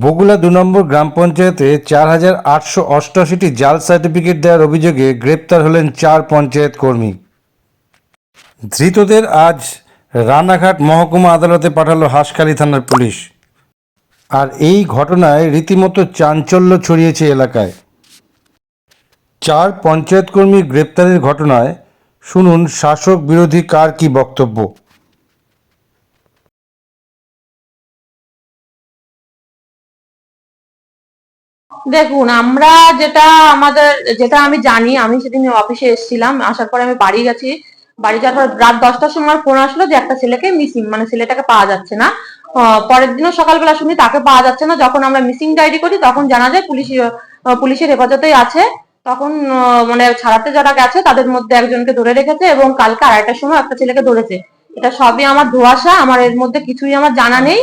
বগুলা দু নম্বর গ্রাম পঞ্চায়েতে চার হাজার আটশো অষ্টআশিটি জাল সার্টিফিকেট দেওয়ার অভিযোগে গ্রেপ্তার হলেন চার পঞ্চায়েত কর্মী। ধৃতদের আজ রানাঘাট মহকুমা আদালতে পাঠালো হাসখালী থানার পুলিশ। আর এই ঘটনায় রীতিমতো চাঞ্চল্য ছড়িয়েছে এলাকায়। চার পঞ্চায়েত কর্মী গ্রেপ্তারের ঘটনায় শুনুন শাসক বিরোধী কার কি বক্তব্য। দেখুন, আমরা যেটা আমাদের, যেটা আমি জানি, আমি সেদিন অফিসে এসেছিলাম, আসার পরে আমি বাড়ি গেছি। বাড়ি যাওয়ার পর রাত দশটার সময় ফোন আসলো যে একটা ছেলেকে মিসিং মানে ছেলেটাকে পাওয়া যাচ্ছে না। পরের দিনও সকালবেলা শুনি তাকে পাওয়া যাচ্ছে না। যখন আমরা মিসিং ডায়েরি করি, তখন জানা যায় পুলিশ পুলিশের হেফাজতেই আছে। তখন মানে ছাড়াতে যারা গেছে, তাদের মধ্যে একজনকে ধরে রেখেছে এবং কালকে আড়াইটার সময় একটা ছেলেকে ধরেছে। এটা সবই আমার ধোয়াশা আমার এর মধ্যে কিছুই আমার জানা নেই।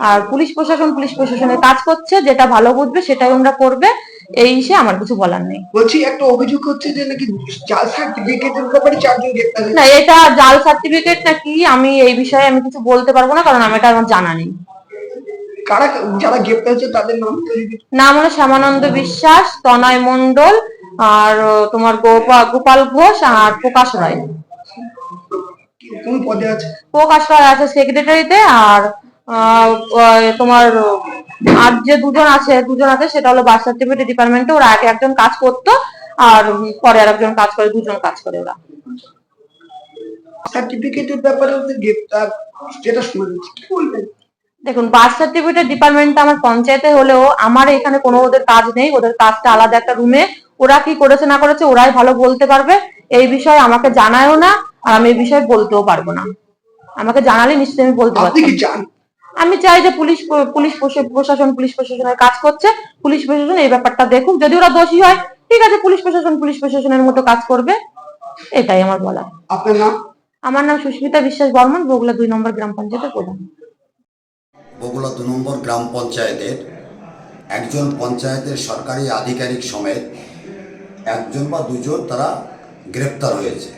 আর পুলিশ প্রশাসন পুলিশ প্রশাসনের কাজ করছে যেটা ভালো বুঝবে সেটাই আমরা করবে। এই হিসেবে আমার কিছু বলার নেই। বলছি একটা অভিযোগ হচ্ছে যে নাকি জাল সার্টিফিকেটের ব্যাপারে চারজন গ্রেপ্তার না এটা জাল সার্টিফিকেট নাকি আমি এই বিষয়ে আমি কিছু বলতে পারব না কারণ আমি এটা আমার জানা নেই। কারা যারা গ্রেপ্তার হয়েছে তাদের নাম নাম হলো শ্যামানন্দ বিশ্বাস তনয় মণ্ডল আর তোমার গোপা- গোপাল ঘোষ আর প্রকাশ রায়। কোন পদে আছে? প্রকাশ রায় আছে সেক্রেটারিতে আর তোমার আর যে দুজন আছে দুজন আছে সেটা হলো বার্থ সার্টিফিকেট ডিপার্টমেন্টে ওরা আগে একজন কাজ করতো আর পরে আর একজন কাজ করে দুজন কাজ করে ওরা। সার্টিফিকেটের ব্যাপারে ওদের যেটা শোনা যাচ্ছে কি বলবেন দেখুন বার্থ সার্টিফিকেট ডিপার্টমেন্টটা আমার পঞ্চায়েতে হলেও আমার এখানে কোনো ওদের কাজ নেই ওদের কাজটা আলাদা একটা রুমে ওরা কি করেছে না করেছে ওরাই ভালো বলতে পারবে। এই বিষয়ে আমাকে জানায়ও না আর আমি এই বিষয়ে বলতেও পারব না। আমাকে জানালে নিশ্চয়ই আমি বলতে পারব আমি চাই যে পুলিশ পুলিশ প্রশাসন পুলিশ প্রশাসনের কাজ করছে। পুলিশ প্রশাসন এই ব্যাপারটা দেখুক। যদি ওরা দোষী হয় ঠিক আছে পুলিশ প্রশাসন পুলিশ প্রশাসনের মতো কাজ করবে। এটাই আমার বলা আপনার নাম? আমার নাম সুস্মিতা বিশ্বাস বর্মন বগুলা দুই নম্বর গ্রাম পঞ্চায়েতের প্রধান। বগুলা দু নম্বর গ্রাম পঞ্চায়েতের একজন পঞ্চায়েতের সরকারি আধিকারিক সমেত একজন বা দুজন তারা গ্রেপ্তার হয়েছে।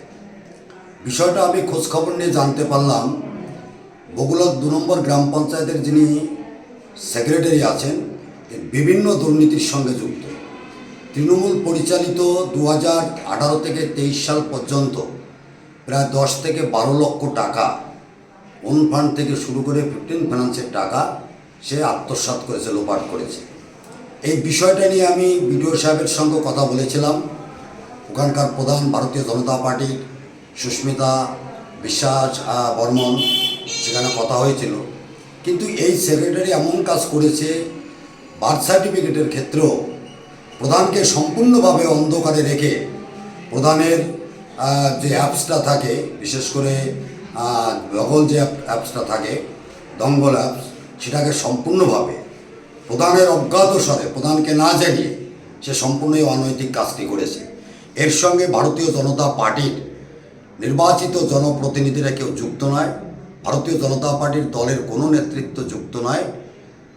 বিষয়টা আমি খোঁজখবর নিয়ে জানতে পারলাম। বগুলা দু নম্বর গ্রাম পঞ্চায়েতের যিনি সেক্রেটারি আছেন বিভিন্ন দুর্নীতির সঙ্গে যুক্ত। তৃণমূল পরিচালিত দু আঠারো থেকে তেইশ সাল পর্যন্ত প্রায় দশ থেকে বারো লক্ষ টাকা ওন ফান্ড থেকে শুরু করে ফিফটিন ফাইন্যান্সের টাকা সে আত্মসাৎ করেছে, লোপাট করেছে। এই বিষয়টা নিয়ে আমি বিডিও সাহেবের সঙ্গে কথা বলেছিলাম। ওখানকার প্রধান ভারতীয় জনতা পার্টির সুস্মিতা বিশ্বাস বর্মন সেখানে কথা হয়েছিল। কিন্তু এই সেক্রেটারি এমন কাজ করেছে বার্থ সার্টিফিকেটের ক্ষেত্রেও প্রধানকে সম্পূর্ণভাবে অন্ধকারে রেখে প্রধানের যে অ্যাপসটা থাকে বিশেষ করে আহ, যে অ্যাপসটা থাকে দঙ্গল অ্যাপস সেটাকে সম্পূর্ণভাবে প্রধানের অজ্ঞাত স্বরে প্রধানকে না জানিয়ে সে সম্পূর্ণই অনৈতিক কাজটি করেছে। এর সঙ্গে ভারতীয় জনতা পার্টির নির্বাচিত জনপ্রতিনিধিরা কেউ যুক্ত নয়, ভারতীয় জনতা পার্টির দলের কোনো নেতৃত্ব যুক্ত নয়।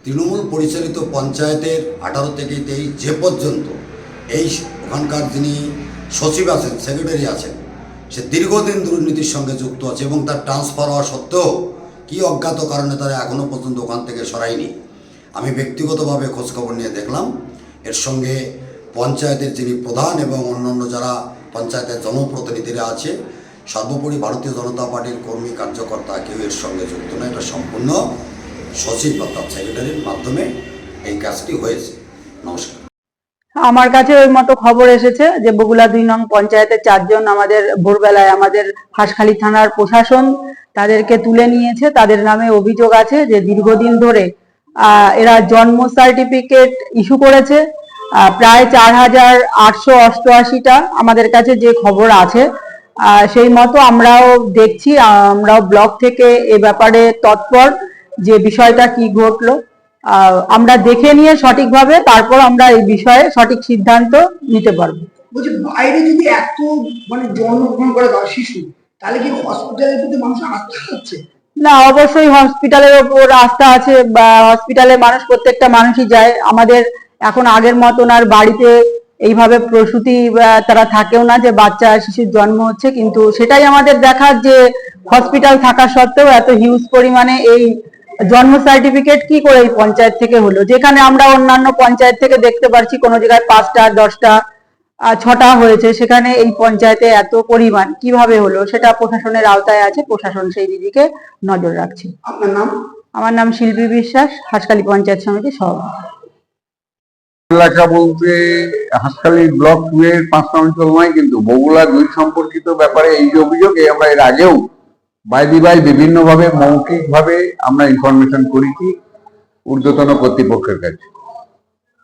তৃণমূল পরিচালিত পঞ্চায়েতের আঠারো থেকে তেইশ যে পর্যন্ত এই ওখানকার যিনি সচিব আছেন, সেক্রেটারি আছেন, সে দীর্ঘদিন দুর্নীতির সঙ্গে যুক্ত আছে এবং তার ট্রান্সফার হওয়া সত্ত্বেও কি অজ্ঞাত কারণে তারা এখনও পর্যন্ত ওখান থেকে সরায়নি, আমি ব্যক্তিগতভাবে খোঁজখবর নিয়ে দেখলাম। এর সঙ্গে পঞ্চায়েতের যিনি প্রধান এবং অন্যান্য যারা পঞ্চায়েতের জনপ্রতিনিধিরা আছে সর্বোপরি ভারতীয় জনতা পার্টির কর্মী, কার্যকর্তা কেউ এর সঙ্গে যুক্ত নয়। এটা সম্পূর্ণ সচিব অর্থাৎ সেক্রেটারির মাধ্যমে এই কাজটি হয়েছে। নমস্কার। আমার কাছে ওই মতো খবর এসেছে যে বগুলা দুই নং পঞ্চায়েতের চারজন আমাদের ভোরবেলায় আমাদের হাঁসখালি থানার প্রশাসন তাদেরকে তুলে নিয়েছে। তাদের নামে অভিযোগ আছে যে দীর্ঘদিন ধরে এরা জন্ম সার্টিফিকেট ইস্যু করেছে। প্রায় চার হাজার আটশো অষ্টআশিটা আমাদের কাছে যে খবর আছে সেই মতো আমরাও দেখছি আমরাও ব্লক থেকে এ ব্যাপারে তৎপর যে বিষয়টা কি ঘটলো। আহ, আমরা দেখে নিয়ে সঠিকভাবে তারপর আমরা এই বিষয়ে সঠিক সিদ্ধান্ত নিতে পারব। বলছি বাইরে যদি এত মানে জন্মগ্রহণ করে শিশু তাহলে কি হসপিটালের প্রতি মানুষ আস্থা হচ্ছে না অবশ্যই হসপিটালের ওপর আস্থা আছে বা হসপিটালে মানুষ প্রত্যেকটা মানুষই যায়। আমাদের এখন আগের মতন আর বাড়িতে এইভাবে প্রসূতি তারা থাকেও না যে বাচ্চা শিশুর জন্ম হচ্ছে কিন্তু সেটাই আমাদের দেখার যে হসপিটাল থাকা সত্ত্বেও এত হিউজ পরিমাণে এই জন্ম সার্টিফিকেট কি করে এই পঞ্চায়েত থেকে হলো? যেখানে আমরা অন্যান্য পঞ্চায়েত থেকে দেখতে পারছি কোনো জায়গায় পাঁচটা দশটা ছটা হয়েছে সেখানে এই পঞ্চায়েতে এত পরিমাণ। কীভাবে হলো? সেটা প্রশাসনের আওতায় আছে প্রশাসন সেই দিদিকে নজর রাখছে। আপনার নাম? আমার নাম শিল্পী বিশ্বাস হাসখালী পঞ্চায়েত সমিতি সভাপতি। এলাকা বলতে হাসখালি ব্লক টু এর পাঁচটা অঞ্চল নয়, কিন্তু বগুলা দুই সম্পর্কিত ব্যাপারে এই যে অভিযোগ আমরা এর আগেও বাই বিভিন্ন ভাবে মৌখিক ভাবে আমরা ইনফরমেশন করেছি ঊর্ধ্বতন কর্তৃপক্ষের কাছে।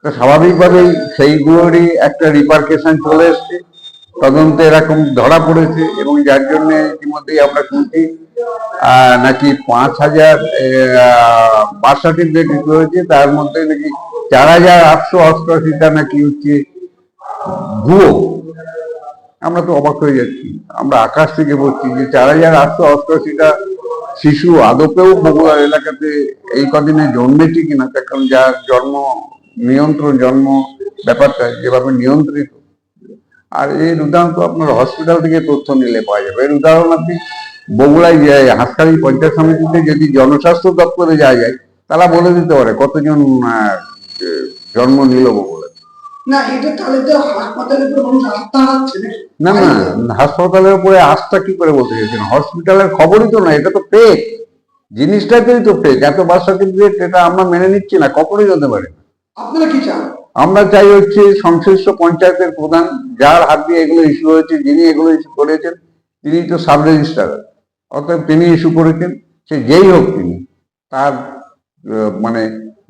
তো স্বাভাবিকভাবেই সেইগুলোরই একটা রিপার্কেশন চলে এসছে, তদন্তে এরকম ধরা পড়েছে এবং যার জন্য ইতিমধ্যেই আমরা শুনছি নাকি পাঁচ হাজার বার্থ সার্টিফিকেট হয়েছে, তার মধ্যে নাকি চার হাজার আটশো অষ্টআশিটা নাকি হচ্ছে ভুয়ো, আমরা তো অবাক হয়ে যাচ্ছি। আমরা আকাশ থেকে বলছি যে চার হাজার আটশো অষ্টআশিটা শিশু আদপেও বগুড়া এলাকাতে এই কদিনে জন্মেছে কিনা, তার কারণ যার জন্ম, নিয়ন্ত্রণ জন্ম ব্যাপারটা যেভাবে নিয়ন্ত্রিত। আর এর উদাহরণ তো আপনার হসপিটাল থেকে তথ্য নিলে পাওয়া যাবে। এর উদাহরণ আপনি বগুড়ায় যে হাসপাতাল পঞ্চায়েত সমিতিতে যদি জনস্বাস্থ্য দপ্তরে যাওয়া যায়, তারা বলে দিতে পারে কতজন জন্ম নিল বগুড়ায় না এটা তাহলে তো হাসপাতালের উপর মানুষ আস্থা হারাচ্ছে না না হাসপাতালের উপরে আস্থা কি করে বলতে চাইছেন? হসপিটালের খবরই তো না এটা তো ফেক জিনিসটাতেই তো ফেক এত বার্থ সার্টিফিকেট এটা আমরা মেনে নিচ্ছি না কখনোই হতে পারে আপনারা কি চান? আমরা চাই হচ্ছে সংশ্লিষ্ট পঞ্চায়েতের প্রধান যার হাত দিয়ে এগুলো ইস্যু হয়েছে যিনি এগুলো ইস্যু করেছেন তিনি তো সাব রেজিস্ট্রার অর্থাৎ তিনি ইস্যু করেছেন সে যেই হোক তিনি তার মানে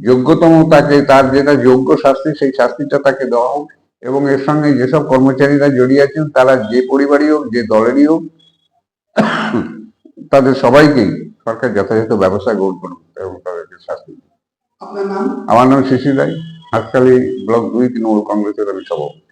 যোগ্যতম তাকে তার যেটা যোগ্য শাস্তি সেই শাস্তিটা তাকে দেওয়া হোক। এবং এর সঙ্গে যেসব কর্মচারীরা জড়িয়ে আছেন তারা যে পরিবারই হোক যে দলেরই হোক তাদের সবাইকেই সরকার যথাযথ ব্যবস্থা গ্রহণ করুন এবং তাদেরকে শাস্তি। আমার নাম শিশির রায়। হাসকালি ব্লক দুই তৃণমূল কংগ্রেসের আমি সভাপতি।